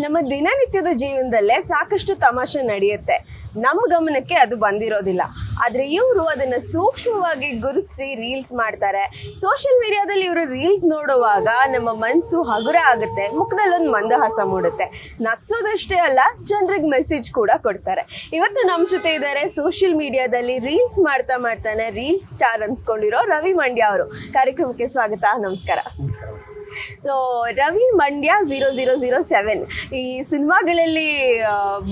ನಮ್ಮ ದಿನನಿತ್ಯದ ಜೀವನದಲ್ಲೇ ಸಾಕಷ್ಟು ತಮಾಷೆ ನಡೆಯುತ್ತೆ. ನಮ್ಮ ಗಮನಕ್ಕೆ ಅದು ಬಂದಿರೋದಿಲ್ಲ. ಆದರೆ ಇವರು ಅದನ್ನು ಸೂಕ್ಷ್ಮವಾಗಿ ಗುರುತಿಸಿ ರೀಲ್ಸ್ ಮಾಡ್ತಾರೆ. ಸೋಷಿಯಲ್ ಮೀಡಿಯಾದಲ್ಲಿ ಇವರು ರೀಲ್ಸ್ ನೋಡುವಾಗ ನಮ್ಮ ಮನಸ್ಸು ಹಗುರ ಆಗುತ್ತೆ ಮುಖದಲ್ಲಿ ಒಂದು ಮಂದಹಾಸ ಮೂಡುತ್ತೆ. ನಗ್ಸೋದಷ್ಟೇ ಅಲ್ಲ ಜನರಿಗೆ ಮೆಸೇಜ್ ಕೂಡ ಕೊಡ್ತಾರೆ. ಇವತ್ತು ನಮ್ಮ ಜೊತೆ ಇದ್ದಾರೆ ಸೋಷಿಯಲ್ ಮೀಡಿಯಾದಲ್ಲಿ ರೀಲ್ಸ್ ಮಾಡ್ತಾ ಮಾಡ್ತಾನೆ ರೀಲ್ಸ್ ಸ್ಟಾರ್ ಅನ್ಸ್ಕೊಂಡಿರೋ ರವಿ ಮಂಡ್ಯ ಅವರು. ಕಾರ್ಯಕ್ರಮಕ್ಕೆ ಸ್ವಾಗತ ನಮಸ್ಕಾರ. ನಮಸ್ಕಾರ. So Ravi Mandya zero zero zero seven ಈ ಸಿನಿಮಾಗಳಲ್ಲಿ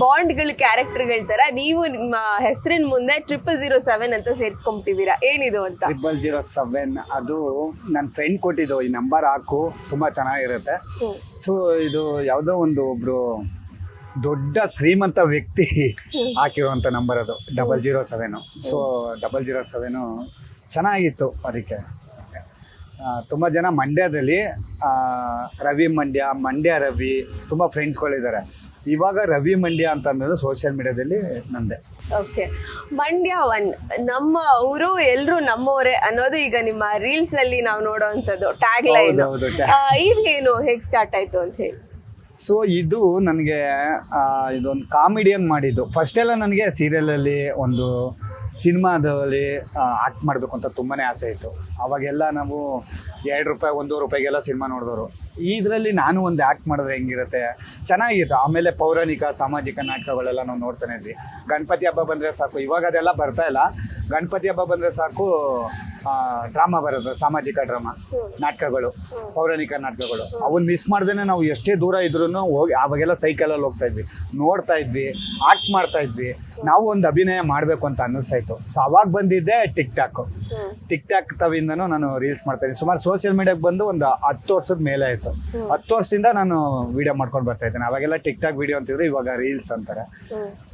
ಬಾಂಡ್ಗಳು ಕ್ಯಾರೆಕ್ಟರ್ಗಳ ಥರ ನೀವು ನಿಮ್ಮ ಹೆಸರಿನ ಮುಂದೆ ಟ್ರಿಪಲ್ ಜೀರೋ ಸೆವೆನ್ ಅಂತ ಸೇರಿಸ್ಕೊಂಬಿಟ್ಟಿದ್ದೀರಾ? ಏನಿದು ಅಂತ? ಟ್ರಿಪಲ್ ಜೀರೋ ಸೆವೆನ್ ಅದು ನನ್ನ ಫ್ರೆಂಡ್ ಕೊಟ್ಟಿದ್ದು. ಈ ನಂಬರ್ ಹಾಕು ತುಂಬ ಚೆನ್ನಾಗಿರುತ್ತೆ. ಸೊ ಇದು ಯಾವುದೋ ಒಂದು ಒಬ್ರು ದೊಡ್ಡ ಶ್ರೀಮಂತ ವ್ಯಕ್ತಿ ಹಾಕಿರುವಂಥ ನಂಬರ್ ಅದು double zero seven so double zero seven ಚೆನ್ನಾಗಿತ್ತು ಅದಕ್ಕೆ. ತುಂಬ ಜನ ಮಂಡ್ಯದಲ್ಲಿ ರವಿ ಮಂಡ್ಯ ಮಂಡ್ಯ ರವಿ ತುಂಬ ಫ್ರೆಂಡ್ಸ್ಗಳಿದ್ದಾರೆ ಇವಾಗ ರವಿ ಮಂಡ್ಯ ಅಂತ ಅನ್ನೋದು ಸೋಷಿಯಲ್ ಮೀಡಿಯಾದಲ್ಲಿ ನಂದೆ. ಓಕೆ ಮಂಡ್ಯ ಒನ್ ನಮ್ಮ ಊರು ಎಲ್ಲರೂ ನಮ್ಮವರೇ ಅನ್ನೋದು ಈಗ ನಿಮ್ಮ ರೀಲ್ಸ್ ಅಲ್ಲಿ ನಾವು ನೋಡೋವಂಥದ್ದು ಟ್ಯಾಗ್ ಲೈನ್ ಹೌದು, ಏನು tag. ಇದೇನು ಹೇಗೆ ಸ್ಟಾರ್ಟ್ ಆಯ್ತು ಅಂತ ಹೇಳಿ. ಸೊ ಇದು ನನಗೆ ಇದೊಂದು ಕಾಮಿಡಿಯನ್ ಮಾಡಿದ್ದು. ಫಸ್ಟ್ ಎಲ್ಲ ನನಗೆ ಸೀರಿಯಲಲ್ಲಿ ಒಂದು ಸಿನಿಮಾದಲ್ಲಿ ಆ್ಯಕ್ಟ್ ಮಾಡಬೇಕು ಅಂತ ತುಂಬಾ ಆಸೆ ಇತ್ತು. ಅವಾಗೆಲ್ಲ ನಾವು ಎರಡು ರೂಪಾಯಿ ಒಂದೂವರೆ ರೂಪಾಯಿಗೆಲ್ಲ ಸಿನಿಮಾ ನೋಡಿದವರು ಇದರಲ್ಲಿ ನಾನು ಒಂದು ಆ್ಯಕ್ಟ್ ಮಾಡಿದ್ರೆ ಹೆಂಗಿರುತ್ತೆ? ಚೆನ್ನಾಗಿತ್ತು. ಆಮೇಲೆ ಪೌರಾಣಿಕ ಸಾಮಾಜಿಕ ನಾಟಕಗಳೆಲ್ಲ ನಾವು ನೋಡ್ತಾನೆ ಇದ್ವಿ. ಗಣಪತಿ ಹಬ್ಬ ಬಂದರೆ ಸಾಕು. ಇವಾಗ ಅದೆಲ್ಲ ಬರ್ತಾ ಇಲ್ಲ. ಗಣಪತಿ ಹಬ್ಬ ಬಂದರೆ ಸಾಕು ಡ್ರಾಮಾ ಬರೋದು ಸಾಮಾಜಿಕ ಡ್ರಾಮಾ ನಾಟಕಗಳು ಪೌರಾಣಿಕ ನಾಟಕಗಳು. ಅವನ್ನ ಮಿಸ್ ಮಾಡ್ದೇ ನಾವು ಎಷ್ಟೇ ದೂರ ಇದ್ರೂ ಹೋಗಿ ಅವಾಗೆಲ್ಲ ಸೈಕಲಲ್ಲಿ ಹೋಗ್ತಾ ಇದ್ವಿ. ನೋಡ್ತಾ ಇದ್ವಿ ಆಕ್ಟ್ ಮಾಡ್ತಾ ಇದ್ವಿ. ನಾವು ಒಂದು ಅಭಿನಯ ಮಾಡಬೇಕು ಅಂತ ಅನ್ನಿಸ್ತಾ ಇತ್ತು. ಸೊ ಅವಾಗ ಬಂದಿದ್ದೆ ಟಿಕ್ ಟಾಕ್ ಟಿಕ್ ಟಾಕ್ ತವಿಂದನೂ ನಾನು ರೀಲ್ಸ್ ಮಾಡ್ತಾ ಇದ್ದೀನಿ. ಸುಮಾರು ಸೋಷಿಯಲ್ ಮೀಡಿಯಾಗೆ ಬಂದು ಒಂದು ಹತ್ತು ವರ್ಷದ ಮೇಲೆ ಆಯಿತು. ಹತ್ತು ವರ್ಷದಿಂದ ನಾನು ವಿಡಿಯೋ ಮಾಡ್ಕೊಂಡು ಬರ್ತಾ ಇದ್ದೇನೆ. ಅವಾಗೆಲ್ಲ ಟಿಕ್ ಟಾಕ್ ವಿಡಿಯೋ ಅಂತಿದ್ರು ಇವಾಗ ರೀಲ್ಸ್ ಅಂತಾರೆ.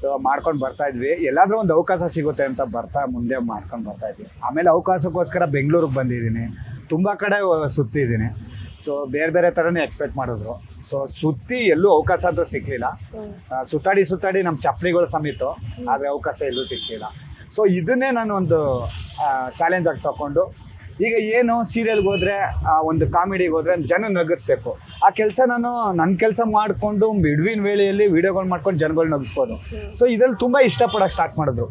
ಸೊ ಮಾಡ್ಕೊಂಡು ಬರ್ತಾ ಇದ್ವಿ. ಎಲ್ಲಾದ್ರೂ ಒಂದು ಅವಕಾಶ ಸಿಗುತ್ತೆ ಅಂತ ಬರ್ತಾ ಮುಂದೆ ಮಾಡ್ಕೊಂಡು ಬರ್ತಾ ಇದ್ವಿ. ಆಮೇಲೆ ಅವಕಾಶಕ್ಕೋಸ್ಕರ ಬೆಂಗಳೂರಿಗೆ ಬಂದಿದ್ದೀನಿ. ತುಂಬ ಕಡೆ ಸುತ್ತಿದ್ದೀನಿ. ಸೊ ಬೇರೆ ಬೇರೆ ಥರನೇ ಎಕ್ಸ್ಪೆಕ್ಟ್ ಮಾಡಿದ್ರು. ಸೊ ಸುತ್ತಿ ಎಲ್ಲೂ ಅವಕಾಶ ಅಂತೂ ಸಿಕ್ಕಲಿಲ್ಲ ಸುತ್ತಾಡಿ ಸುತ್ತಾಡಿ ನಮ್ಮ ಚಪ್ಪಲಿಗಳು ಸಮೇತ ಆದರೆ ಅವಕಾಶ ಎಲ್ಲೂ ಸಿಕ್ಕಲಿಲ್ಲ ಸೊ ಇದನ್ನೇ ನಾನು ಒಂದು ಚಾಲೆಂಜ್ ಆಗಿ ತಗೊಂಡು ಈಗ ಏನು ಸೀರಿಯಲ್ಗೆ ಹೋದ್ರೆ, ಆ ಒಂದು ಕಾಮಿಡಿಗೆ ಹೋದ್ರೆ ಜನ ನಗಿಸ್ಬೇಕು. ಆ ಕೆಲಸ ನಾನು ನನ್ನ ಕೆಲಸ ಮಾಡಿಕೊಂಡು ಬಿಡುವಿನ ವೇಳೆಯಲ್ಲಿ ವಿಡಿಯೋಗಳು ಮಾಡ್ಕೊಂಡು ಜನಗಳು ನಗಿಸ್ಬೋದು. ಸೊ ಇದ್ರಲ್ಲಿ ತುಂಬ ಇಷ್ಟಪಡೋಕೆ ಸ್ಟಾರ್ಟ್ ಮಾಡಿದ್ರು.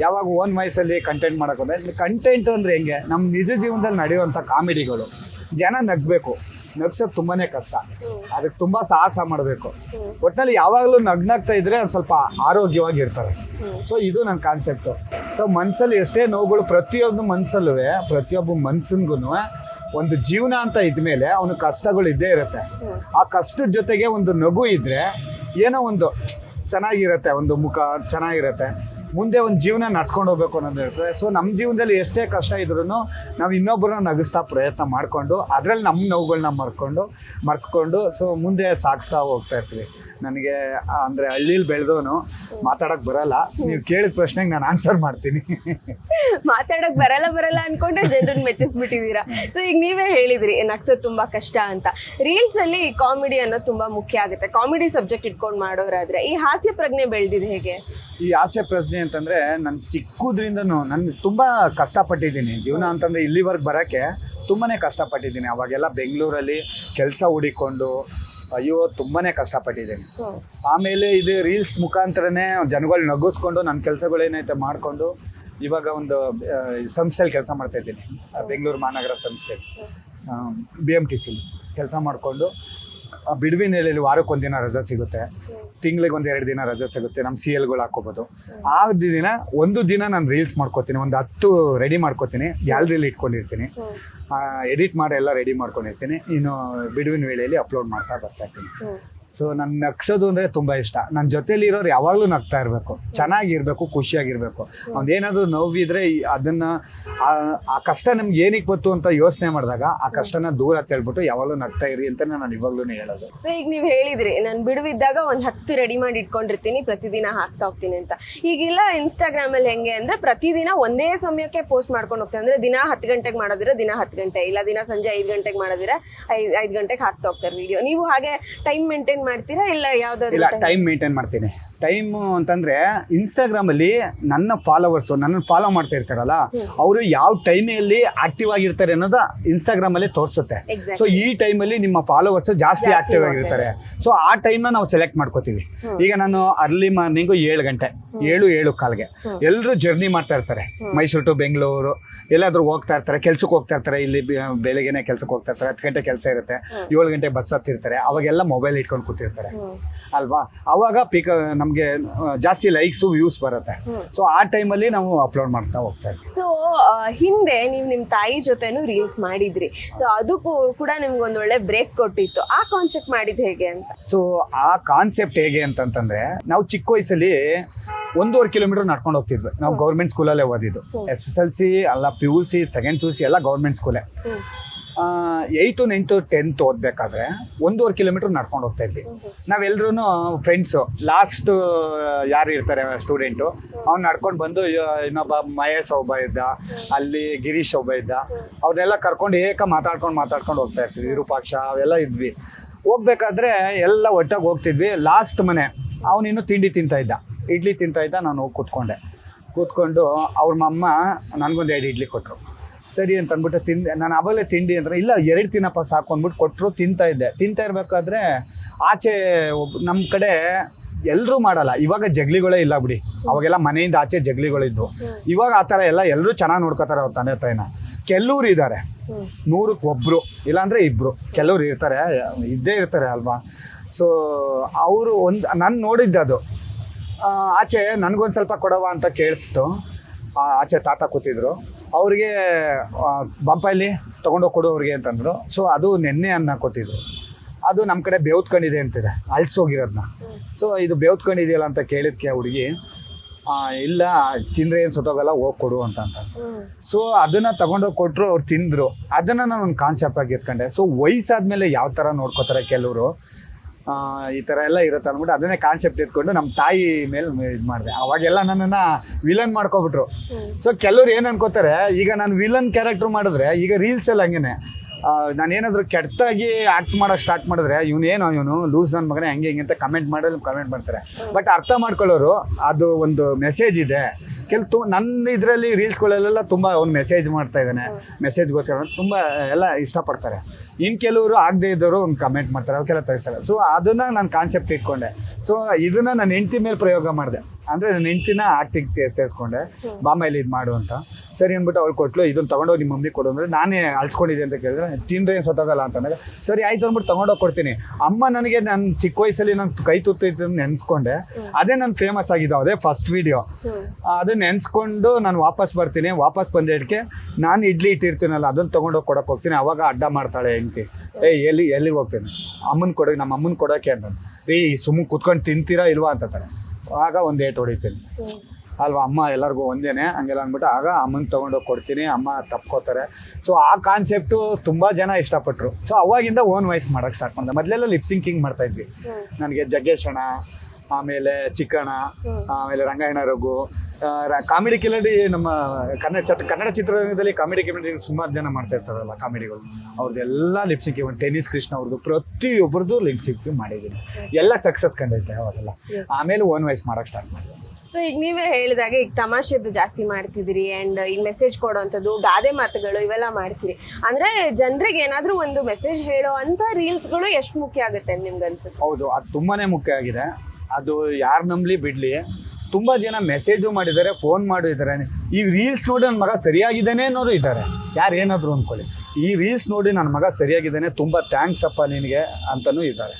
ಯಾವಾಗ ಓನ್ ವಯಸ್ಸಲ್ಲಿ ಕಂಟೆಂಟ್ ಮಾಡೋಕೆ ಹೋದ್ರೆ ಕಂಟೆಂಟ್ ಅಂದರೆ ಹೆಂಗೆ? ನಮ್ಮ ನಿಜ ಜೀವನದಲ್ಲಿ ನಡೆಯುವಂಥ ಕಾಮಿಡಿಗಳು ಜನ ನಗಬೇಕು. ನಗ್ಸೋದು ತುಂಬಾನೇ ಕಷ್ಟ. ಅದಕ್ಕೆ ತುಂಬಾ ಸಾಹಸ ಮಾಡಬೇಕು. ಒಟ್ಟಿನಲ್ಲಿ ಯಾವಾಗಲೂ ನಗ್ನಾಗ್ತಾ ಇದ್ರೆ ಒಂದು ಸ್ವಲ್ಪ ಆರೋಗ್ಯವಾಗಿ ಇರ್ತಾರೆ ಸೊ ಇದು ನನ್ನ ಕಾನ್ಸೆಪ್ಟ್ ಸೊ ಮನ್ಸಲ್ಲಿ ಎಷ್ಟೇ ನೋವುಗಳು ಪ್ರತಿಯೊಂದು ಮನ್ಸಲ್ಲೂ ಪ್ರತಿಯೊಬ್ಬ ಮನ್ಸನ್ಗೂ ಒಂದು ಜೀವನ ಅಂತ ಇದ್ಮೇಲೆ ಅವನು ಕಷ್ಟಗಳು ಇದ್ದೇ ಇರುತ್ತೆ. ಆ ಕಷ್ಟದ ಜೊತೆಗೆ ಒಂದು ನಗು ಇದ್ರೆ ಏನೋ ಒಂದು ಚೆನ್ನಾಗಿರುತ್ತೆ ಒಂದು ಮುಖ ಚೆನ್ನಾಗಿರುತ್ತೆ. ಮುಂದೆ ಒಂದು ಜೀವನ ನಡ್ಸ್ಕೊಂಡು ಹೋಗ್ಬೇಕು ಅನ್ನೋದು ಹೇಳ್ತಾರೆ. ಸೊ ನಮ್ಮ ಜೀವನದಲ್ಲಿ ಎಷ್ಟೇ ಕಷ್ಟ ಇದ್ರೂ ನಾವು ಇನ್ನೊಬ್ಬರನ್ನ ನಗಿಸ್ತಾ ಪ್ರಯತ್ನ ಮಾಡಿಕೊಂಡು ಅದರಲ್ಲಿ ನಮ್ಮ ನೋವುಗಳನ್ನ ಮರ್ಕೊಂಡು ಮರ್ಸ್ಕೊಂಡು ಸೊ ಮುಂದೆ ಸಾಗಿಸ್ತಾ ಹೋಗ್ತಾ ಇರ್ತೀವಿ. ನನಗೆ ಅಂದರೆ ಹಳ್ಳಿಲಿ ಬೆಳೆದವನು ಮಾತಾಡೋಕ್ಕೆ ಬರಲ್ಲ. ನೀವು ಕೇಳಿದ ಪ್ರಶ್ನೆಗೆ ನಾನು ಆನ್ಸರ್ ಮಾಡ್ತೀನಿ. ಮಾತಾಡೋಕ್ಕೆ ಬರಲ್ಲ ಬರಲ್ಲ ಅನ್ಕೊಂಡೆ ಜನರನ್ನು ಮೆಚ್ಚಿಸ್ಬಿಟ್ಟಿದ್ದೀರಾ ಸೊ ಈಗ ನೀವೇ ಹೇಳಿದ್ರಿ ನಗ್ಸೋದು ತುಂಬ ಕಷ್ಟ ಅಂತ. ರೀಲ್ಸಲ್ಲಿ ಕಾಮಿಡಿ ಅನ್ನೋದು ತುಂಬ ಮುಖ್ಯ ಆಗುತ್ತೆ. ಕಾಮಿಡಿ ಸಬ್ಜೆಕ್ಟ್ ಇಟ್ಕೊಂಡು ಮಾಡೋರಾದ್ರೆ ಈ ಹಾಸ್ಯ ಪ್ರಜ್ಞೆ ಬೆಳೆದಿದೆ ಹೇಗೆ? ಈ ಹಾಸ್ಯ ಪ್ರಶ್ನೆ ಅಂತಂದರೆ ನಾನು ಚಿಕ್ಕದ್ರಿಂದನೂ ನಾನು ತುಂಬ ಕಷ್ಟಪಟ್ಟಿದ್ದೀನಿ. ಜೀವನ ಅಂತಂದರೆ ಇಲ್ಲಿವರೆಗೆ ಬರೋಕ್ಕೆ ತುಂಬಾ ಕಷ್ಟಪಟ್ಟಿದ್ದೀನಿ. ಅವಾಗೆಲ್ಲ ಬೆಂಗಳೂರಲ್ಲಿ ಕೆಲಸ ಹುಡಿಕೊಂಡು ಅಯ್ಯೋ ತುಂಬಾ ಕಷ್ಟಪಟ್ಟಿದ್ದೀನಿ. ಆಮೇಲೆ ಇದು ರೀಲ್ಸ್ ಮುಖಾಂತರನೇ ಜನಗಳು ನಗಿಸ್ಕೊಂಡು ನನ್ನ ಕೆಲಸಗಳೇನೈತೆ ಮಾಡಿಕೊಂಡು ಇವಾಗ ಒಂದು ಸಂಸ್ಥೆಯಲ್ಲಿ ಕೆಲಸ ಮಾಡ್ತಾ ಇದ್ದೀನಿ. ಬೆಂಗಳೂರು ಮಹಾನಗರ ಸಂಸ್ಥೆಯಲ್ಲಿ ಬಿ ಎಂ ಟಿ ಸಿಲಿ ಕೆಲಸ ಮಾಡಿಕೊಂಡು ಬಿಡುವಿನ ಹೇಳಿ ವಾರಕ್ಕೊಂದಿನ ರಜಾ ಸಿಗುತ್ತೆ. ತಿಂಗಳಿಗೆ ಒಂದು ಎರಡು ದಿನ ರಜೆ ಸಿಗುತ್ತೆ. ನಮ್ಮ ಸಿ ಎಲ್ಗಳು ಹಾಕೋಬೋದು ಆ ದಿನ ಒಂದು ದಿನ ನಾನು ರೀಲ್ಸ್ ಮಾಡ್ಕೋತೀನಿ. ಒಂದು ಹತ್ತು ರೆಡಿ ಮಾಡ್ಕೋತೀನಿ. ಗ್ಯಾಲರಿಲಿ ಇಟ್ಕೊಂಡಿರ್ತೀನಿ. ಎಡಿಟ್ ಮಾಡಿ ಎಲ್ಲ ರೆಡಿ ಮಾಡ್ಕೊಂಡಿರ್ತೀನಿ. ಇನ್ನು ಬಿಡುವಿನ ವೇಳೆಯಲ್ಲಿ ಅಪ್ಲೋಡ್ ಮಾಡ್ತಾ ಬರ್ತಾ ಇರ್ತೀನಿ. ಸೊ ನನ್ನ ನಗ್ಸೋದು ಅಂದರೆ ತುಂಬ ಇಷ್ಟ. ನನ್ನ ಜೊತೇಲಿ ಇರೋರು ಯಾವಾಗಲೂ ನಗ್ತಾ ಇರಬೇಕು. ಚೆನ್ನಾಗಿರಬೇಕು, ಖುಷಿಯಾಗಿರಬೇಕು. ಏನಾದರೂ ನೋವಿದ್ರೆ ಅದನ್ನು, ಆ- ಕಷ್ಟ ನಮ್ಗೆ ಏನಕ್ಕೆ ಬಂತು ಅಂತ ಯೋಚನೆ ಮಾಡಿದಾಗ ಆ ಕಷ್ಟನ ದೂರ ತಳ್ಬಿಟ್ಟು ಯಾವಾಗಲೂ ನಗ್ತಾ ಇರಿ ಅಂತ ನಾನು ಇವಾಗ್ಲೂ ಹೇಳೋದು. ಸೊ ಈಗ ನೀವು ಹೇಳಿದ್ರಿ, ನಾನು ಬಿಡುವಿದ್ದಾಗ ಒಂದು ಹತ್ತು ರೆಡಿ ಮಾಡಿ ಇಟ್ಕೊಂಡಿರ್ತೀನಿ, ಪ್ರತಿದಿನ ಹಾಕ್ತಾ ಹೋಗ್ತೀನಿ ಅಂತ. ಈಗೆಲ್ಲ ಇನ್ಸ್ಟಾಗ್ರಾಮಲ್ಲಿ ಹೆಂಗೆ ಅಂದರೆ ಪ್ರತಿದಿನ ಒಂದೇ ಸಮಯಕ್ಕೆ ಪೋಸ್ಟ್ ಮಾಡ್ಕೊಂಡು ಹೋಗ್ತೀನಿ. ಅಂದರೆ ದಿನ ಹತ್ತು ಗಂಟೆಗೆ ಮಾಡೋದಿರ ದಿನ ಹತ್ತು ಗಂಟೆ, ಇಲ್ಲ ದಿನ ಸಂಜೆ ಐದು ಗಂಟೆಗೆ ಮಾಡೋದಿರ ಐದು ಐದು ಗಂಟೆಗೆ ಹಾಕ್ತಾ ಹೋಗ್ತಾರೆ ವಿಡಿಯೋ ನೀವು ಹಾಗೆ ಟೈಮ್ ಮೇಂಟೈನ್ ಮೇಂಟೈನ್ ಮಾಡ್ತೀರಾ ಇಲ್ಲ ಇಲ್ಲ ಟೈಮ್ ಮೇಂಟೈನ್ ಮಾಡ್ತೀನಿ. ಟೈಮು ಅಂತಂದ್ರೆ ಇನ್ಸ್ಟಾಗ್ರಾಮ್ ಅಲ್ಲಿ ನನ್ನ ಫಾಲೋವರ್ಸ್ ನನ್ನ ಫಾಲೋ ಮಾಡ್ತಾ ಇರ್ತಾರಲ್ಲ ಅವರು ಯಾವ ಟೈಮಲ್ಲಿ ಆಕ್ಟಿವ್ ಆಗಿರ್ತಾರೆ ಅನ್ನೋದು ಇನ್ಸ್ಟಾಗ್ರಾಮ್ ಅಲ್ಲಿ ತೋರಿಸುತ್ತೆ. Exactly. ಸೊ ಈ ಟೈಮಲ್ಲಿ ನಿಮ್ಮ ಫಾಲೋವರ್ಸ್ ಜಾಸ್ತಿ ಜಾಸ್ತಿ ಆಕ್ಟಿವ್ ಆಗಿರ್ತಾರೆ. ಸೊ ಆ ಟೈಮ್ನ ನಾವು ಸೆಲೆಕ್ಟ್ ಮಾಡ್ಕೋತೀವಿ. ಈಗ ನಾನು ಅರ್ಲಿ ಮಾರ್ನಿಂಗು ಏಳು ಗಂಟೆ ಏಳು ಏಳು ಕಾಲ್ಗೆ ಎಲ್ಲರೂ ಜರ್ನಿ ಮಾಡ್ತಾ ಇರ್ತಾರೆ. ಮೈಸೂರು ಟು ಬೆಂಗಳೂರು ಎಲ್ಲಾದ್ರೂ ಹೋಗ್ತಾ ಇರ್ತಾರೆ ಕೆಲ್ಸಕ್ಕೆ ಹೋಗ್ತಾ ಇರ್ತಾರೆ ಇಲ್ಲಿ ಬೆ- ಬೆಳಗ್ಗೆನೆ ಕೆಲ್ಸಕ್ಕೆ ಹೋಗ್ತಾ ಇರ್ತಾರೆ ಹತ್ತು ಗಂಟೆ ಕೆಲಸ ಇರುತ್ತೆ ಏಳು ಗಂಟೆ ಬಸ್ ಹತ್ತಿರ್ತಾರೆ ಅವಾಗೆಲ್ಲ ಮೊಬೈಲ್ ಇಟ್ಕೊಂಡು ಕೂತಿರ್ತಾರೆ. ಅಲ್ವಾ? ಅವಾಗ ಪಿಕ್ ನಮಗೆ ಜಾಸ್ತಿ ಲೈಕ್ಸು ವ್ಯೂಸ್ ಬರುತ್ತೆ. ಸೊ ಆ ಟೈಮಲ್ಲಿ ನಾವು ಅಪ್ಲೋಡ್ ಮಾಡ್ತಾ ಹೋಗ್ತಾ ಇರ್ತೀವಿ ಸೊ ಹಿಂದೆ ನೀವು ನಿಮ್ಮ ತಾಯಿ ಜೊತೆನೂ ರೀಲ್ಸ್ ಮಾಡಿದ್ರಿ. ಸೊ ಅದು ಕೂಡ ನಿಮ್ಗೆ ಒಂದು ಒಳ್ಳೆ ಬ್ರೇಕ್ ಕೊಟ್ಟಿತ್ತು. ಆ ಕಾನ್ಸೆಪ್ಟ್ ಮಾಡಿದ್ದು ಹೇಗೆ ಅಂತ? ಸೊ ಆ ಕಾನ್ಸೆಪ್ಟ್ ಹೇಗೆ ಅಂತಂತಂದ್ರೆ ನಾವು ಚಿಕ್ಕ ವಯಸ್ಸಲ್ಲಿ ಒಂದೂವರೆ ಕಿಲೋಮೀಟರ್ ನಡ್ಕೊಂಡು ಹೋಗ್ತಿದ್ವಿ. ನಾವು ಗೌರ್ಮೆಂಟ್ ಸ್ಕೂಲಲ್ಲೇ ಓದಿದ್ದು. ಎಸ್ ಎಸ್ ಎಲ್ ಸಿ ಅಲ್ಲ P U C second P U C ಎಲ್ಲ ಗೌರ್ಮೆಂಟ್ ಸ್ಕೂಲೇ ಏಯ್ತು, ನೈನ್ತು ಟೆಂತ್ ಓದಬೇಕಾದ್ರೆ ಒಂದೂವರೆ ಕಿಲೋಮೀಟರ್ ನಡ್ಕೊಂಡು ಹೋಗ್ತಾ ಇದ್ವಿ. ನಾವೆಲ್ಲರೂ ಫ್ರೆಂಡ್ಸು ಲಾಸ್ಟ್ ಯಾರು ಇರ್ತಾರೆ ಸ್ಟೂಡೆಂಟು ಅವ್ನು ನಡ್ಕೊಂಡು ಬಂದು ಇನ್ನೊಬ್ಬ ಮಹೇಶ್ ಒಬ್ಬ ಇದ್ದ, ಅಲ್ಲಿ ಗಿರೀಶ್ ಒಬ್ಬ ಇದ್ದ ಅವ್ರನ್ನೆಲ್ಲ ಕರ್ಕೊಂಡು ಏಕ ಮಾತಾಡ್ಕೊಂಡು ಮಾತಾಡ್ಕೊಂಡು ಹೋಗ್ತಾ ಇರ್ತೀವಿ. ವಿರೂಪಾಕ್ಷ, ಅವೆಲ್ಲ ಇದ್ವಿ. ಹೋಗ್ಬೇಕಾದ್ರೆ ಎಲ್ಲ ಒಟ್ಟಾಗಿ ಹೋಗ್ತಿದ್ವಿ. ಲಾಸ್ಟ್ ಮನೆ ಅವನಿನ್ನು ತಿಂಡಿ ತಿಂತಾ ಇದ್ದ. ಇಡ್ಲಿ ತಿಂತಾ ಇದ್ದ, ನಾನು ಹೋಗಿ ಕೂತ್ಕೊಂಡೆ. ಕೂತ್ಕೊಂಡು ಅವ್ರ ಮಮ್ಮ ನನಗೊಂದು ಎರಡು ಇಡ್ಲಿ ಕೊಟ್ಟರು ಸರಿ ಅಂತ ಅಂದ್ಬಿಟ್ಟು ತಿಂದೆ ನಾನು ಅವಾಗಲೇ ತಿಂಡಿ ಅಂದ್ರೆ ಇಲ್ಲ ಎರಡು ತಿನ್ನಪ್ಪ ಸಾಕು ಅಂದ್ಬಿಟ್ಟು ಕೊಟ್ಟರು ತಿಂತಾ ಇದ್ದೆ. ತಿಂತಾ ಇರಬೇಕಾದ್ರೆ ಆಚೆ ಒಬ್ಬ ನಮ್ಮ ಕಡೆ ಎಲ್ಲರೂ ಮಾಡಲ್ಲ. ಇವಾಗ ಜಗ್ಲಿಗಳೇ ಇಲ್ಲ ಬಿಡಿ. ಅವಾಗೆಲ್ಲ ಮನೆಯಿಂದ ಆಚೆ ಜಗ್ಲಿಗಳಿದ್ವು ಇವಾಗ ಆ ಥರ ಎಲ್ಲ ಎಲ್ಲರೂ ಚೆನ್ನಾಗಿ ನೋಡ್ಕೋತಾರೆ ಅವ್ರ ತಂದೆ ತಾಯಿನ. ಕೆಲವ್ರು ಇದ್ದಾರೆ ನೂರಕ್ಕೆ ಒಬ್ಬರು ಇಲ್ಲಾಂದರೆ ಇಬ್ಬರು ಕೆಲವ್ರು ಇರ್ತಾರೆ ಇದ್ದೇ ಇರ್ತಾರೆ ಅಲ್ವಾ? ಸೊ ಅವರು ಒಂದು ನಾನು ನೋಡಿದ್ದೆ ಅದು. ಆ, ಆಚೆ ನನಗೊಂದು ಸ್ವಲ್ಪ ಕೊಡವ ಅಂತ ಕೇಳಿಸ್ತು. ಆಚೆ ತಾತ ಕೂತಿದ್ರು. ಅವ್ರಿಗೆ ಬಂಪಲ್ಲಿ ತೊಗೊಂಡೋಗಿ ಕೊಡು ಅವ್ರಿಗೆ ಅಂತಂದ್ರು. ಸೊ ಅದು ನೆನ್ನೆ ಅನ್ನ ಕೊಟ್ಟಿದ್ರು. ಅದು ನಮ್ಮ ಕಡೆ ಬೇವ್ತ್ಕೊಂಡಿದೆ ಅಂತಿದೆ. ಅಳ್ಸೋಗಿರೋದನ್ನ ಸೊ ಇದು ಬೇವ್ತ್ಕೊಂಡಿದೆಯಲ್ಲ ಅಂತ ಕೇಳಿದ್ಕೆ ಹುಡುಗಿ ಇಲ್ಲ, ತಿಂದರೆ ಏನು ಸೊತ್ತೋಗಲ್ಲ, ಹೋಗಿ ಕೊಡು ಅಂತ ಅಂತ. ಸೊ ಅದನ್ನು ತಗೊಂಡೋಗಿ ಕೊಟ್ಟರು ಅವ್ರು ತಿಂದರು. ಅದನ್ನು ನಾನು ಒಂದು ಕಾನ್ಸೆಪ್ಟ್ ಆಗಿ ಎತ್ಕೊಂಡೆ. ಸೊ ವಯಸ್ಸಾದ್ಮೇಲೆ ಯಾವ ಥರ ನೋಡ್ಕೋತಾರೆ ಕೆಲವರು ಈ ಥರ ಎಲ್ಲ ಇರುತ್ತೆ ಅಂದ್ಬಿಟ್ಟು ಅದನ್ನೇ ಕಾನ್ಸೆಪ್ಟ್ ಎತ್ಕೊಂಡು ನಮ್ಮ ತಾಯಿ ಮೇಲೆ ಇದು ಮಾಡಿದೆ. ಅವಾಗೆಲ್ಲ ನನ್ನನ್ನು ವಿಲನ್ ಮಾಡ್ಕೊಬಿಟ್ರು. ಸೊ ಕೆಲವ್ರು ಏನು ಅನ್ಕೋತಾರೆ ಈಗ ನಾನು ವಿಲನ್ ಕ್ಯಾರೆಕ್ಟ್ರ್ ಮಾಡಿದ್ರೆ ಈಗ ರೀಲ್ಸಲ್ಲಿ ಹಂಗೇನೆ. ನಾನು ಏನಾದರೂ ಕೆಟ್ಟದಾಗಿ ಆ್ಯಕ್ಟ್ ಮಾಡೋಕೆ ಸ್ಟಾರ್ಟ್ ಮಾಡಿದ್ರೆ ಇವನೇನೋ ಇವನು ಲೂಸ್ ನನ್ನ ಮಗನೇ ಹಂಗೆ ಹಿಂಗೆ ಅಂತ ಕಮೆಂಟ್ ಮಾಡೋದು ಕಮೆಂಟ್ ಮಾಡ್ತಾರೆ. ಬಟ್ ಅರ್ಥ ಮಾಡ್ಕೊಳ್ಳೋರು ಅದು ಒಂದು ಮೆಸೇಜ್ ಇದೆ. ಕೆಲ ತು ನನ್ನ ಇದರಲ್ಲಿ ರೀಲ್ಸ್ಗಳಲ್ಲೆಲ್ಲ ತುಂಬ ಅವ್ನು ಮೆಸೇಜ್ ಮಾಡ್ತಾ ಇದ್ದಾನೆ. ಮೆಸೇಜ್ಗೋಸ್ಕರ ತುಂಬ ಎಲ್ಲ ಇಷ್ಟಪಡ್ತಾರೆ. ಇನ್ನು ಕೆಲವರು ಆಗದೇ ಇದ್ದವರು ಒಂದು ಕಮೆಂಟ್ ಮಾಡ್ತಾರೆ ಅವಕ್ಕೆಲ್ಲ ತರಿಸ್ತಾರೆ. ಸೊ ಅದನ್ನು ನಾನು ಕಾನ್ಸೆಪ್ಟ್ ಇಟ್ಕೊಂಡೆ. ಸೊ ಇದನ್ನ ನನ್ನ ಹೆಂಡತಿ ಮೇಲೆ ಪ್ರಯೋಗ ಮಾಡಿದೆ. ಅಂದರೆ ನನ್ನ ಹೆಂಡ್ತಿನ ಆಕ್ಟಿಂಗ್ ಸೇರಿಸ್ಕೊಂಡೆ. ಬಾಂಬೆಲಿ ಇದು ಮಾಡು ಅಂತ. ಸರಿ ಅಂದ್ಬಿಟ್ಟು ಅವ್ಳು ಕೊಟ್ಲು ಇದನ್ನ ತಗೊಂಡೋಗಿ ನಿಮ್ಮ ಮಮ್ಮಿ ಕೊಡು. ಅಂದರೆ ನಾನೇ ಅಳ್ಸ್ಕೊಂಡಿದ್ದೆ ಅಂತ ಕೇಳಿದ್ರೆ ತಿಂದ್ರೆ ಏನು ಸತ್ತೋಗಲ್ಲ ಅಂತಂದಾಗ ಸರಿ ಆಯ್ತು ಅಂದ್ಬಿಟ್ಟು ತೊಗೊಂಡೋಗಿ ಕೊಡ್ತೀನಿ. ಅಮ್ಮ ನನಗೆ ನನ್ನ ಚಿಕ್ಕ ವಯಸ್ಸಲ್ಲಿ ನಾನು ಕೈ ತುತ್ತಿದ್ದು ನೆನೆಸ್ಕೊಂಡೆ. ಅದೇ ನನ್ನ ಫೇಮಸ್ ಆಗಿದ್ದು ಅದೇ ಫಸ್ಟ್ ವೀಡಿಯೋ ಅದನ್ನ ನೆನೆಸ್ಕೊಂಡು ನಾನು ವಾಪಸ್ ಬರ್ತೀನಿ. ವಾಪಸ್ ಬಂದೇಟ್ಗೆ ನಾನು ಇಡ್ಲಿ ಇಟ್ಟಿರ್ತೀನಲ್ಲ ಅದನ್ನ ತಗೊಂಡೋಗಿ ಕೊಡೋಕೆ ಹೋಗ್ತೀನಿ. ಅವಾಗ ಅಡ್ಡ ಮಾಡ್ತಾಳೆ ಹೆಂಡ್ತಿ. ಏ ಎಲ್ಲಿ ಎಲ್ಲಿಗೆ ಹೋಗ್ತೀನಿ? ಅಮ್ಮನ ಕೊಡೋಕೆ ನಮ್ಮ ಅಮ್ಮನ ಕೊಡೋಕೆ ಅಂತ ರೀ ಸುಮ್ಮನೆ ಕುತ್ಕೊಂಡು ತಿಂತೀರಾ ಇಲ್ವಾ ಅಂತಾರೆ ಆಗ ಒಂದು ಏಟ್ ಹೊಡಿತೀನಿ. ಅಲ್ವಾ ಅಮ್ಮ ಎಲ್ಲರಿಗೂ ಒಂದೇನೆ ಹಂಗೆಲ್ಲ ಅಂದ್ಬಿಟ್ಟು ಆಗ ಅಮ್ಮನ ತೊಗೊಂಡೋಗಿ ಕೊಡ್ತೀನಿ ಅಮ್ಮ ತಪ್ಕೋತಾರೆ. ಸೊ ಆ ಕಾನ್ಸೆಪ್ಟು ತುಂಬ ಜನ ಇಷ್ಟಪಟ್ಟರು ಸೊ ಅವಾಗಿಂದ ಓನ್ ವಾಯ್ಸ್ ಮಾಡೋಕ್ಕೆ ಸ್ಟಾರ್ಟ್ ಮಾಡಿದೆ. ಮೊದಲೆಲ್ಲ ಲಿಪ್ಸಿಂಕಿಂಗ್ ಮಾಡ್ತಾ ಇದ್ವಿ. ನನಗೆ ಜಗ್ಗೇಶಣ ಆಮೇಲೆ ಚಿಕ್ಕಣ ಆಮೇಲೆ ರಂಗಾಯಣ ರಘು ಕಾಮಿಡಿ ಕಿಲಡಿ ನಮ್ಮ ಕನ್ನಡ ಚತ್ ಕನ್ನಡ ಚಿತ್ರರಂಗದಲ್ಲಿ ಕಾಮಿಡಿ ಕಿಲಾಡಿ ಸುಮಾರು ಜನ ಮಾಡ್ತಾ ಇರ್ತಾರಲ್ಲ ಕಾಮಿಡಿಗಳು. ಅವ್ರದ್ದೆಲ್ಲ ಲಿಪ್ಸಿಂಗ್ ಟೆನಿಸ್ ಕೃಷ್ಣ ಅವ್ರದ್ದು ಪ್ರತಿಯೊಬ್ಬರದ್ದು ಲಿಪ್ಸಿಂಗ್ ಮಾಡಿದ್ದೀನಿ. ಎಲ್ಲ ಸಕ್ಸಸ್ ಕಂಡೈತೆ ಅವಾಗೆಲ್ಲ. ಆಮೇಲೆ ಓನ್ ವಾಯ್ಸ್ ಮಾಡೋಕೆ ಸ್ಟಾರ್ಟ್ ಮಾಡಿದೆ. ಸೊ ಈಗ ನೀವೇ ಹೇಳಿದಾಗ ಈಗ ತಮಾಷೆದ್ದು ಜಾಸ್ತಿ ಮಾಡ್ತಿದ್ದೀರಿ ಆ್ಯಂಡ್ ಈಗ ಮೆಸೇಜ್ ಕೊಡೋವಂಥದ್ದು ಗಾದೆ ಮಾತುಗಳು ಇವೆಲ್ಲ ಮಾಡ್ತೀರಿ. ಅಂದ್ರೆ ಜನರಿಗೆ ಏನಾದರೂ ಒಂದು ಮೆಸೇಜ್ ಹೇಳೋ ಅಂಥ ರೀಲ್ಸ್ಗಳು ಎಷ್ಟು ಮುಖ್ಯ ಆಗುತ್ತೆ ನಿಮ್ಗೆ ಅನ್ಸುತ್ತೆ ಹೌದು ಅದು ತುಂಬಾನೇ ಮುಖ್ಯ ಆಗಿದೆ. ಅದು ಯಾರು ನಂಬಲಿ ಬಿಡಲಿ. ತುಂಬ ಜನ ಮೆಸೇಜು ಮಾಡಿದ್ದಾರೆ ಫೋನ್ ಮಾಡಿದ್ದಾರೆ. ಈ ರೀಲ್ಸ್ ನೋಡಿ ನನ್ನ ಮಗ ಸರಿಯಾಗಿದ್ದಾನೆ ಅನ್ನೋರು ಇದ್ದಾರೆ. ಯಾರು ಏನಾದರೂ ಅಂದ್ಕೊಳ್ಳಿ ಈ ರೀಲ್ಸ್ ನೋಡಿ ನನ್ನ ಮಗ ಸರಿಯಾಗಿದ್ದಾನೆ ತುಂಬ ಥ್ಯಾಂಕ್ಸ್ ಅಪ್ಪ ನಿನಗೆ ಅಂತಲೂ ಇದ್ದಾರೆ.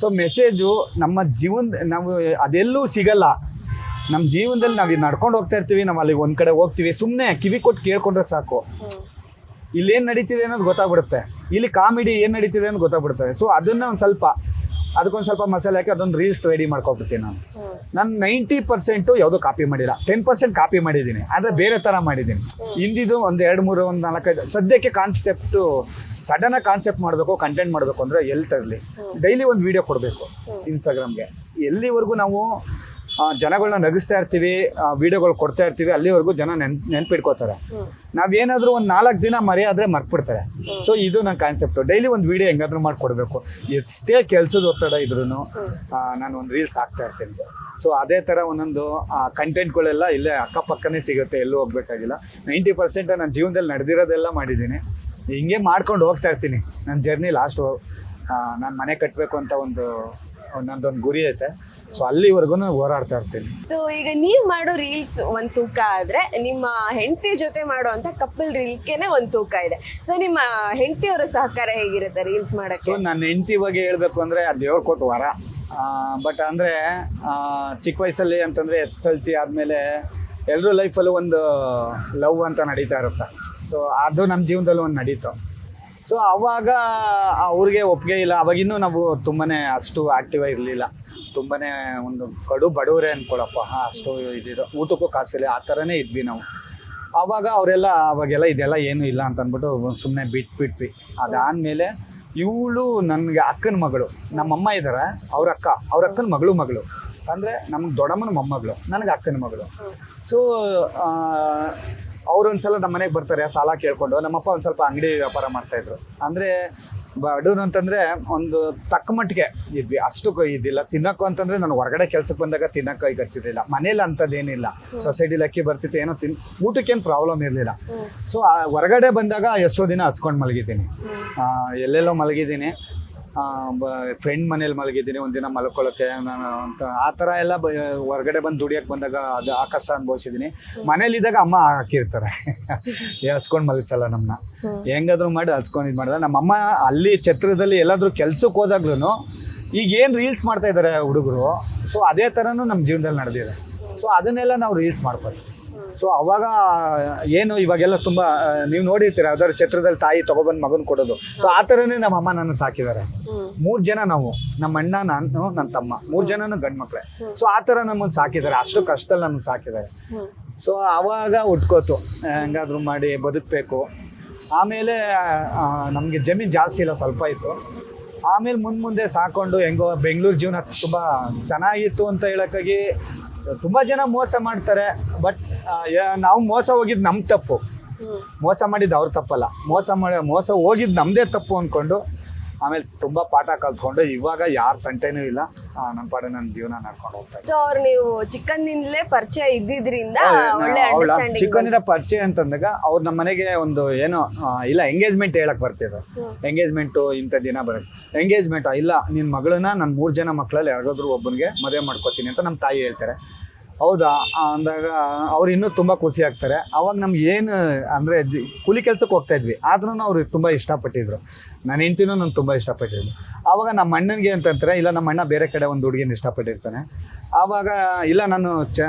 ಸೊ ಮೆಸೇಜು ನಮ್ಮ ಜೀವನ ನಾವು ಅದೆಲ್ಲೂ ಸಿಗಲ್ಲ. ನಮ್ಮ ಜೀವನದಲ್ಲಿ ನಾವು ನಡ್ಕೊಂಡು ಹೋಗ್ತಾ ಇರ್ತೀವಿ ನಾವು ಅಲ್ಲಿಗೆ ಒಂದು ಕಡೆ ಹೋಗ್ತೀವಿ ಸುಮ್ಮನೆ ಕಿವಿ ಕೊಟ್ಟು ಕೇಳ್ಕೊಂಡ್ರೆ ಸಾಕು. ಇಲ್ಲೇನು ನಡೀತಿದೆ ಅನ್ನೋದು ಗೊತ್ತಾಗ್ಬಿಡುತ್ತೆ. ಇಲ್ಲಿ ಕಾಮಿಡಿ ಏನು ನಡೀತಿದೆ ಅನ್ನೋದು ಗೊತ್ತಾಗ್ಬಿಡುತ್ತೆ. ಸೊ ಅದನ್ನ ಒಂದು ಸ್ವಲ್ಪ ಅದಕ್ಕೊಂದು ಸ್ವಲ್ಪ ಮಸಾಲೆ ಹಾಕಿ ಅದೊಂದು ರೀಲ್ಸ್ ರೆಡಿ ಮಾಡ್ಕೊಬಿಡ್ತೀನಿ ನಾನು. ನಾನು ನೈಂಟಿ ಪರ್ಸೆಂಟು ಯಾವುದೋ ಕಾಪಿ ಮಾಡಿಲ್ಲ. ಟೆನ್ ಪರ್ಸೆಂಟ್ ಕಾಪಿ ಮಾಡಿದ್ದೀನಿ. ಆದರೆ ಬೇರೆ ಥರ ಮಾಡಿದ್ದೀನಿ. ಹಿಂದಿದು ಒಂದು ಎರಡು ಮೂರು ಒಂದು ನಾಲ್ಕೈದು ಸದ್ಯಕ್ಕೆ ಕಾನ್ಸೆಪ್ಟು ಸಡನ್ನಾಗಿ ಕಾನ್ಸೆಪ್ಟ್ ಮಾಡಬೇಕು ಕಂಟೆಂಟ್ ಮಾಡಬೇಕು ಅಂದರೆ ಎಲ್ಲಿ ತರಲಿ ಡೈಲಿ ಒಂದು ವೀಡಿಯೋ ಕೊಡಬೇಕು ಇನ್ಸ್ಟಾಗ್ರಾಮ್ಗೆ ಎಲ್ಲಿವರೆಗೂ ನಾವು ಜನಗಳನ್ನ ನಗಿಸ್ತಾ ಇರ್ತೀವಿ ವಿಡಿಯೋಗಳು ಕೊಡ್ತಾ ಇರ್ತೀವಿ ಅಲ್ಲಿವರೆಗೂ ಜನ ನೆನ್ ನೆನ್ಪಿಟ್ಕೋತಾರೆ ನಾವೇನಾದ್ರೂ ಒಂದು ನಾಲ್ಕು ದಿನ ಮರೆಯಾದ್ರೆ ಮರ್ತ್ಬಿಡ್ತಾರೆ. ಸೊ ಇದು ನನ್ನ ಕಾನ್ಸೆಪ್ಟ್ ಡೈಲಿ ಒಂದು ವಿಡಿಯೋ ಹೆಂಗಾದ್ರೂ ಮಾಡಿಕೊಡ್ಬೇಕು. ಎಷ್ಟೇ ಕೆಲಸದ ಒತ್ತಡ ಇದ್ರೂ ನಾನು ಒಂದು ರೀಲ್ಸ್ ಹಾಕ್ತಾ ಇರ್ತೀನಿ. ಸೊ ಅದೇ ಥರ ಒಂದೊಂದು ಕಂಟೆಂಟ್ಗಳೆಲ್ಲ ಇಲ್ಲೇ ಅಕ್ಕಪಕ್ಕನೇ ಸಿಗುತ್ತೆ ಎಲ್ಲೂ ಹೋಗ್ಬೇಕಾಗಿಲ್ಲ. ನೈಂಟಿ ಪರ್ಸೆಂಟ್ ನನ್ನ ಜೀವನದಲ್ಲಿ ನಡೆದಿರೋದೆಲ್ಲ ಮಾಡಿದ್ದೀನಿ. ಹಿಂಗೆ ಮಾಡ್ಕೊಂಡು ಹೋಗ್ತಾ ಇರ್ತೀನಿ. ನನ್ನ ಜರ್ನಿ ಲಾಸ್ಟ್ ನಾನು ಮನೆ ಕಟ್ಟಬೇಕು ಅಂತ ಒಂದು ನಂದೊಂದು ಗುರಿ ಐತೆ. ಸೊ ಅಲ್ಲಿವರೆಗೂ ಹೋರಾಡ್ತಾ ಇರ್ತೀನಿ. ಸೊ ಈಗ ನೀವು ಮಾಡೋ ರೀಲ್ಸ್ ಒಂದ್ ತೂಕ ಆದ್ರೆ ನಿಮ್ಮ ಹೆಂಡತಿ ಜೊತೆ ಮಾಡುವಂತ ಕಪಲ್ ರೀಲ್ಸ್ಗೆನೆ ಒಂದ್ ತೂಕ ಇದೆ. ಸೊ ನಿಮ್ಮ ಹೆಂಡತಿಯವರ ಸಹಕಾರ ಹೇಗಿರುತ್ತೆ ರೀಲ್ಸ್ ಸೊ ಮಾಡಕ್ಕೆ ನನ್ನ ಹೆಂಡತಿ ಬಗ್ಗೆ ಹೇಳಬೇಕು ಅಂದ್ರೆ ಆ ದೇವ್ರ ಕೊಟ್ಟು ವರ. ಬಟ್ ಅಂದರೆ ಚಿಕ್ಕ ವಯಸ್ಸಲ್ಲಿ ಅಂತಂದರೆ ಎಸ್ ಎಲ್ ಸಿ ಆದಮೇಲೆ ಎಲ್ಲರೂ ಲೈಫಲ್ಲೂ ಒಂದು ಲವ್ ಅಂತ ನಡೀತಾ ಇರುತ್ತೆ. ಸೊ ಅದು ನಮ್ಮ ಜೀವನದಲ್ಲಿ ಒಂದು ನಡೀತು. ಸೊ ಅವಾಗ ಅವ್ರಿಗೆ ಒಪ್ಪಿಗೆ ಇಲ್ಲ. ಅವಾಗಿನ್ನೂ ನಾವು ತುಂಬಾ ಅಷ್ಟು ಆ್ಯಕ್ಟಿವ್ ಇರಲಿಲ್ಲ ತುಂಬಾ ಒಂದು ಕಡು ಬಡವರೇ ಅಂದ್ಕೊಳಪ್ಪ ಹಾಂ, ಅಷ್ಟು ಇದಿರೋ ಊಟಕ್ಕೂ ಕಾಸಿಲ್ಲ, ಆ ಥರನೇ ಇದ್ವಿ ನಾವು. ಆವಾಗ ಅವರೆಲ್ಲ ಅವಾಗೆಲ್ಲ ಇದೆಲ್ಲ ಏನೂ ಇಲ್ಲ ಅಂತ ಅಂದ್ಬಿಟ್ಟು ಸುಮ್ಮನೆ ಬಿಟ್ಬಿಟ್ವಿ. ಅದಾದಮೇಲೆ ಇವಳು ನನಗೆ ಅಕ್ಕನ ಮಗಳು. ನಮ್ಮಮ್ಮ ಇದ್ದಾರೆ ಅವ್ರ ಅಕ್ಕ. ಅವ್ರ ಅಕ್ಕನ ಮಗಳು ಮಗಳು. ಅಂದರೆ ನಮ್ಗೆ ದೊಡ್ಡಮ್ಮನ ಮೊಮ್ಮಗಳು, ನನಗೆ ಅಕ್ಕನ ಮಗಳು. ಸೊ ಅವ್ರು ಒಂದ್ಸಲ ನಮ್ಮ ಮನೆಗೆ ಬರ್ತಾರೆ, ಸಾಲ ಕೇಳ್ಕೊಂಡು. ನಮ್ಮಪ್ಪ ಒಂದು ಸ್ವಲ್ಪ ಅಂಗಡಿ ವ್ಯಾಪಾರ ಮಾಡ್ತಾಯಿದ್ರು ಅಂದರೆ ಬಡವ್ರು ಅಂತಂದರೆ ಒಂದು ತಕ್ಕ ಮಟ್ಟಿಗೆ ಇದ್ವಿ. ಅಷ್ಟು ಇದಿಲ್ಲ. ತಿನ್ನೋಕ್ಕೂ ಅಂತಂದರೆ ನಾನು ಹೊರಗಡೆ ಕೆಲ್ಸಕ್ಕೆ ಬಂದಾಗ ತಿನ್ನೋಕೆ ಈಗ ಹತ್ತಿರಲಿಲ್ಲ ಮನೇಲಿ ಅಂಥದ್ದೇನಿಲ್ಲ ಸೊಸೈಟಿಲಿ ಅಕ್ಕಿ ಬರ್ತಿತ್ತು ಏನೋ ತಿನ್ ಊಟಕ್ಕೇನು ಪ್ರಾಬ್ಲಮ್ ಇರಲಿಲ್ಲ. ಸೊ ಹೊರಗಡೆ ಬಂದಾಗ ಎಷ್ಟೋ ದಿನ ಹಸ್ಕೊಂಡು ಮಲಗಿದ್ದೀನಿ. ಎಲ್ಲೆಲ್ಲೋ ಮಲಗಿದ್ದೀನಿ. ಫ್ರೆಂಡ್ ಮನೇಲಿ ಮಲಗಿದ್ದೀನಿ ಒಂದಿನ ಮಲ್ಕೊಳ್ಳೋಕ್ಕೆ ನಾನು ಅಂತ ಆ ಥರ ಎಲ್ಲ ಬ ಹೊರಗಡೆ ಬಂದು ದುಡಿಯೋಕ್ಕೆ ಬಂದಾಗ ಅದು ಆ ಕಷ್ಟ ಅನುಭವಿಸಿದ್ದೀನಿ. ಮನೇಲಿದ್ದಾಗ ಅಮ್ಮ ಹಾಕಿರ್ತಾರೆ. ಹಸ್ಕೊಂಡು ಮಲಗಿಸಲ್ಲ ನಮ್ಮನ್ನ ಹೆಂಗಾದ್ರೂ ಮಾಡಿ ಹಚ್ಕೊಂಡು ಇದು ಮಾಡಿದ್ರೆ ನಮ್ಮಮ್ಮ ಅಲ್ಲಿ ಛತ್ರದಲ್ಲಿ ಎಲ್ಲಾದರೂ ಕೆಲ್ಸಕ್ಕೆ ಹೋದಾಗ್ಲೂ ಈಗ ಏನು ರೀಲ್ಸ್ ಮಾಡ್ತಾ ಇದ್ದಾರೆ ಹುಡುಗರು ಸೊ ಅದೇ ಥರನೂ ನಮ್ಮ ಜೀವನದಲ್ಲಿ ನಡೆದಿದೆ. ಸೊ ಅದನ್ನೆಲ್ಲ ನಾವು ರೀಲ್ಸ್ ಮಾಡ್ಬೋದು ಸೊ ಅವಾಗ, ಏನು ಇವಾಗೆಲ್ಲ ತುಂಬ ನೀವು ನೋಡಿರ್ತೀರ ಅದರ ಛತ್ರದಲ್ಲಿ ತಾಯಿ ತಗೊಬಂದು ಮಗನ ಕೊಡೋದು. ಸೊ ಆ ಥರನೇ ನಮ್ಮ ಅಮ್ಮ ನನ್ನ ಸಾಕಿದ್ದಾರೆ. ಮೂರು ಜನ ನಾವು, ನಮ್ಮ ಅಣ್ಣ, ನಾನು ನನ್ನ ತಮ್ಮ. ಮೂರು ಜನನು ಗಂಡು ಮಕ್ಕಳೇ ಸೊ ಆ ಥರ ನಮ್ಮನ್ನು ಸಾಕಿದ್ದಾರೆ. ಅಷ್ಟು ಕಷ್ಟದಲ್ಲಿ ನಮ್ಮನ್ನು ಸಾಕಿದ್ದಾರೆ. ಸೊ ಅವಾಗ ಉಟ್ಕೋತು. ಹೆಂಗಾದ್ರೂ ಮಾಡಿ ಬದುಕಬೇಕು. ಆಮೇಲೆ ನಮಗೆ ಜಮೀನು ಜಾಸ್ತಿ ಇಲ್ಲ, ಸ್ವಲ್ಪ ಇತ್ತು. ಆಮೇಲೆ ಮುಂದೆ ಮುಂದೆ ಸಾಕೊಂಡು ಹೆಂಗೋ ಬೆಂಗಳೂರು ಜೀವನ ತುಂಬ ಚೆನ್ನಾಗಿತ್ತು ಅಂತ ಹೇಳೋಕ್ಕಾಗಿ ತುಂಬ ಜನ ಮೋಸ ಮಾಡ್ತಾರೆ ಬಟ್ ನಾವು ಮೋಸ ಹೋಗಿದ್ದು ನಮ್ಮ ತಪ್ಪು. ಮೋಸ ಮಾಡಿದ್ದು ಅವ್ರ ತಪ್ಪಲ್ಲ. ಮೋಸ ಮಾಡಿ ಮೋಸ ಹೋಗಿದ್ದು ನಮ್ಮದೇ ತಪ್ಪು ಅಂದ್ಕೊಂಡು ಆಮೇಲೆ ತುಂಬಾ ಪಾಠ ಕಲ್ತ್ಕೊಂಡು. ಇವಾಗ ಯಾರ ತಂಟೆನೂ ಇಲ್ಲ. ನಮ್ಮ ಪಾಡೆ ನನ್ನ ಜೀವನ ನಡ್ಕೊಂಡು ಹೋಗ್ತಾ. ಸೊ ಅವ್ರು ನೀವು ಚಿಕ್ಕಂದಿಂದಲೇ ಪರಿಚಯ ಇದ್ದಿದ್ರಿಂದ ಒಳ್ಳೆ ಅವಳ ಅಂಡರ್ಸ್ಟ್ಯಾಂಡಿಂಗ್ ಚಿಕ್ಕನಿಂದ ಪರಿಚಯ ಅಂತಂದಾಗ ಅವ್ರು ನಮ್ಮ ಮನೆಗೆ ಒಂದು ಏನು ಆ, ಇಲ್ಲ ಎಂಗೇಜ್ಮೆಂಟ್ ಹೇಳಕ್ ಬರ್ತಿದ್ರು. ಎಂಗೇಜ್ಮೆಂಟು ಇಂಥ ದಿನ ಬರುತ್ತೆ. ಎಂಗೇಜ್ಮೆಂಟ್ ಇಲ್ಲ ನಿನ್ನ ಮಗಳನ್ನ ನನ್ನ ಮೂರು ಜನ ಮಕ್ಕಳಲ್ಲಿ ಯಾರಿಗಾದ್ರೂ ಒಬ್ಬನಿಗೆ ಮದುವೆ ಮಾಡ್ಕೋತೀನಿ ಅಂತ ನಮ್ಮ ತಾಯಿ ಹೇಳ್ತಾರೆ. ಹೌದಾ? ಅಂದಾಗ ಅವ್ರು ಇನ್ನೂ ತುಂಬ ಖುಷಿ ಆಗ್ತಾರೆ. ಅವಾಗ ನಮ್ಗೆ ಏನು, ಅಂದರೆ ಕೂಲಿ ಕೆಲಸಕ್ಕೆ ಹೋಗ್ತಾ ಇದ್ವಿ. ಆದ್ರೂ ಅವ್ರಿಗೆ ತುಂಬ ಇಷ್ಟಪಟ್ಟಿದ್ರು. ನನ್ನ ಹೆಂಡ್ತಿನೂ ನಾನು ತುಂಬ ಇಷ್ಟಪಟ್ಟಿದ್ರು. ಆವಾಗ ನಮ್ಮ ಅಣ್ಣನಿಗೆ ಅಂತಂತಾರೆ ಇಲ್ಲ, ನಮ್ಮ ಅಣ್ಣ ಬೇರೆ ಕಡೆ ಒಂದು ಹುಡುಗಿನ ಇಷ್ಟಪಟ್ಟಿರ್ತಾನೆ. ಆವಾಗ ಇಲ್ಲ, ನಾನು ಚ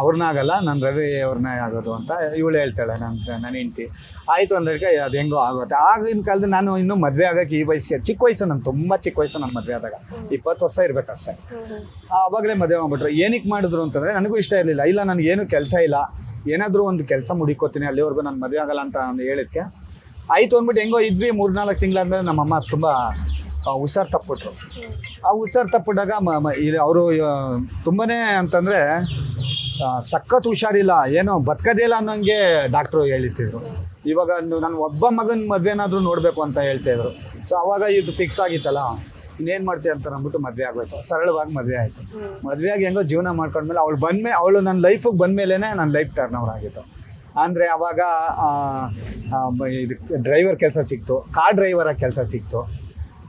ಅವ್ರನ್ನಾಗಲ್ಲ, ನಾನು ರವಿ ಅವ್ರನ್ನ ಆಗೋದು ಅಂತ ಇವಳು ಹೇಳ್ತಾಳೆ ನನ್ನ ನನ್ನ ಹೆಂಡ್ತಿ. ಆಯಿತು ಅಂದ್ರೆ ಅದು ಹೆಂಗೋ ಆಗುತ್ತೆ. ಆಗಿನ ಕಾಲದಲ್ಲಿ ನಾನು ಇನ್ನೂ ಮದುವೆ ಆಗೋಕ್ಕೆ ಈ ವಯಸ್ಸಿಗೆ, ಚಿಕ್ಕ ವಯಸ್ಸು ನಾನು ತುಂಬ ಚಿಕ್ಕ ವಯಸ್ಸು ನಾನು ಮದುವೆ ಆದಾಗ. ಇಪ್ಪತ್ತು ವರ್ಷ ಇರಬೇಕಷ್ಟೇ. ಆವಾಗಲೇ ಮದುವೆ ಮಾಡ್ಬಿಟ್ರು ಏನಕ್ಕೆ ಮಾಡಿದ್ರು ಅಂತಂದರೆ, ನನಗೂ ಇಷ್ಟ ಇರಲಿಲ್ಲ. ಇಲ್ಲ ನನಗೇನು ಕೆಲಸ ಇಲ್ಲ. ಏನಾದರೂ ಒಂದು ಕೆಲಸ ಮುಡಿಕೋತೀನಿ, ಅಲ್ಲಿವರೆಗೂ ನಾನು ಮದುವೆ ಆಗಲ್ಲ ಅಂತ ಹೇಳಿದ್ಕೆ. ಆಯಿತು ಅಂದ್ಬಿಟ್ಟು ಹೆಂಗೋ ಇದ್ವಿ. ಮೂರ್ನಾಲ್ಕು ತಿಂಗಳಾದ್ಮೇಲೆ ನಮ್ಮಮ್ಮ ತುಂಬ ಹುಷಾರು ತಪ್ಪಿಟ್ರು. ಆ ಹುಷಾರು ಮ ಇಲ್ಲಿ ಅವರು ತುಂಬನೇ ಅಂತಂದರೆ ಸಖತ್ ಹುಷಾರಿಲ್ಲ, ಏನೋ ಬದುಕದಿಲ್ಲ ಅನ್ನೋಂಗೆ ಡಾಕ್ಟ್ರು ಹೇಳಿತ್ತಿದ್ರು ಇವಾಗ ನಾನು ಒಬ್ಬ ಮಗನ ಮದುವೆನಾದರೂ ನೋಡಬೇಕು ಅಂತ ಹೇಳ್ತಾಯಿದ್ರು ಸೊ ಅವಾಗ ಇದು ಫಿಕ್ಸ್ ಆಗಿತ್ತಲ್ಲ, ಇನ್ನೇನು ಮಾಡ್ತೀಯ ಅಂತ ಅಂದ್ಬಿಟ್ಟು ಮದುವೆ ಆಗಬೇಕು ಸರಳವಾಗಿ ಮದುವೆ ಆಯಿತು. ಮದುವೆ ಆಗಿ ಹೆಂಗೋ ಜೀವನ ಮಾಡ್ಕೊಂಡ್ಮೇಲೆ ಅವಳು ಬಂದಮೇಲೆ ಅವಳು ನನ್ನ ಲೈಫಿಗೆ ಬಂದಮೇಲೆ ನನ್ನ ಲೈಫ್ ಟರ್ನ್ ಓವರ್ ಆಗಿತ್ತು. ಅಂದರೆ ಅವಾಗ ಇದು ಡ್ರೈವರ್ ಕೆಲಸ ಸಿಕ್ತು. ಕಾರ್ ಡ್ರೈವರ ಕೆಲಸ ಸಿಕ್ತು.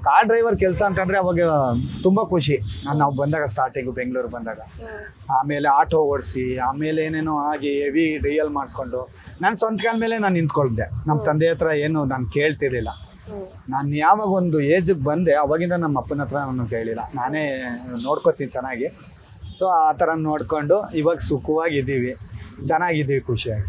ಕಾರ್ ಡ್ರೈವರ್ ಕೆಲಸ ಅಂತಂದ್ರೆ ಅವಾಗ ತುಂಬ ಖುಷಿ. ನಾನು ನಾವು ಬಂದಾಗ ಸ್ಟಾರ್ಟಿಂಗು ಬೆಂಗಳೂರು ಬಂದಾಗ. ಆಮೇಲೆ ಆಟೋ ಓಡಿಸಿ ಆಮೇಲೆ ಏನೇನೋ ಆಗಿ ಹೆವಿ ರಿಯಲ್ ಮಾಡಿಸ್ಕೊಂಡು. ನನ್ನ ಸ್ವಂತ ಕಾಲ ಮೇಲೆ ನಾನು ನಿಂತ್ಕೊಳ್ದೆ. ನಮ್ಮ ತಂದೆ ಹತ್ರ ಏನು ನಾನು ಕೇಳ್ತಿರ್ಲಿಲ್ಲ. ನಾನು ಯಾವಾಗ ಒಂದು ಏಜಿಗೆ ಬಂದೆ ಅವಾಗಿಂದ ನಮ್ಮ ಅಪ್ಪನ ಹತ್ರ ನಾನು ಕೇಳಿಲ್ಲ. ನಾನೇ ನೋಡ್ಕೋತೀನಿ ಚೆನ್ನಾಗಿ. ಸೊ ಆ ಥರ ನೋಡಿಕೊಂಡು ಇವಾಗ ಸುಖವಾಗಿದ್ದೀವಿ. ಚೆನ್ನಾಗಿದ್ದೀವಿ ಖುಷಿಯಾಗಿ.